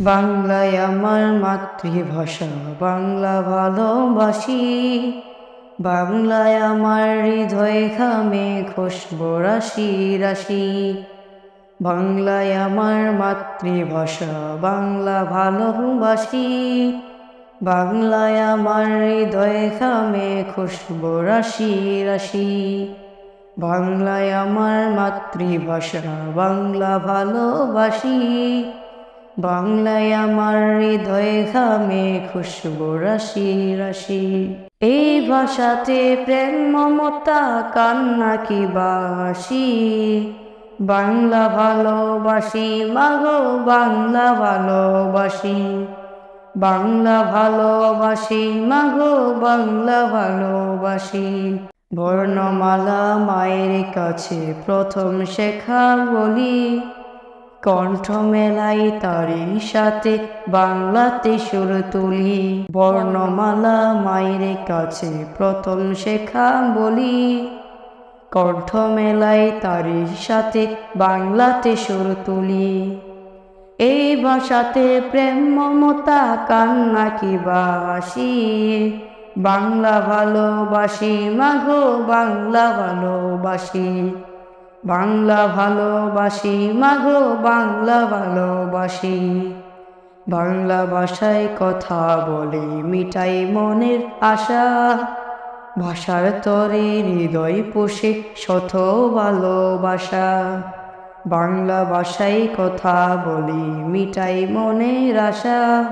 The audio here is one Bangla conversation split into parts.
বাংলায় আমার মাতৃভাষা, বাংলা ভালোবাসি। বাংলায় আমার হৃদয় খামে খুশবো রাশি। রাশি বাংলায় আমার মাতৃভাষা, বাংলা ভালোবাসি। বাংলায় আমার হৃদয় খামে খুশবো রাশি রাশি। বাংলায় আমার মাতৃভাষা, বাংলা ভালোবাসি। বাংলায় আমার হৃদয় খামে খুশবু রাশি রাশি। এই ভাষাতে প্রেম, মমতা, কান্না কি বাসি বাংলা ভালোবাসি, মাগো, বাংলা ভালোবাসি। বাংলা ভালোবাসি, মাগো, বাংলা ভালোবাসি। বর্ণমালা মায়ের কাছে প্রথম শেখা বলি। কণ্ঠ মেলাই তারই সাথে বাংলাতে সুর তুলি। বর্ণমালা মায়ের কাছে প্রথম শেখা বলি। কণ্ঠ মেলাই তারই সাথে বাংলাতে সুর তুলি। এই ভাষাতে প্রেম, মমতা, কান্না কি বাসি বাংলা ভালোবাসি, মাগো, বাংলা ভালোবাসি। বাংলা ভালোবাসি, মাগো, বাংলা ভালোবাসি। বাংলা ভাষায় কথা বলে, মিটাই মনের আশা। ভাষার তরে হৃদয় পোষে শত ভালোবাসা। বাংলা ভাষায় কথা বলি, মিটাই মনের আশা।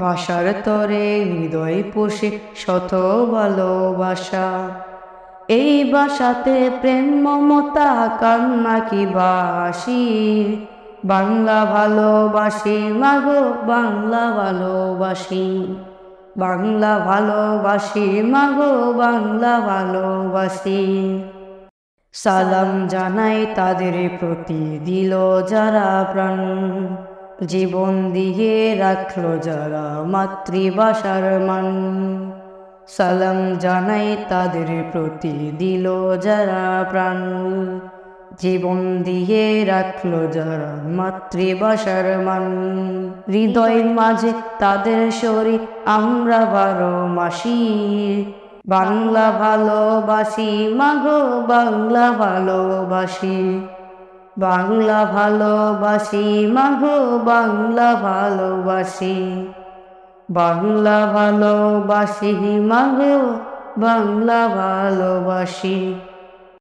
ভাষার তরে হৃদয় পোষে শত ভালোবাসা। এই ভাষাতে প্রেম, মমতা, কান্না কি বাসি? বাংলা ভালোবাসি, মাগো, বাংলা ভালোবাসি। বাংলা ভালোবাসি, মাগো, বাংলা ভালোবাসি। সালাম জানাই তাদের প্রতি দিল যারা প্রাণ। জীবন দিয়ে রাখল যারা মাতৃভাষার মান। সালাম জানাই তাদের প্রতি দিল যারা প্রাণ। জীবন দিয়ে রাখল যারা মাতৃভাষার মান। হৃদয়ের মাঝে তাদের শরীর আমরা বারো মাসি। বাংলা ভালোবাসি, মাগো বাংলা ভালোবাসি। বাংলা ভালোবাসি, মাগো বাংলা ভালোবাসি। বাংলা ভালোবাসি মাগো বাংলা ভালোবাসি।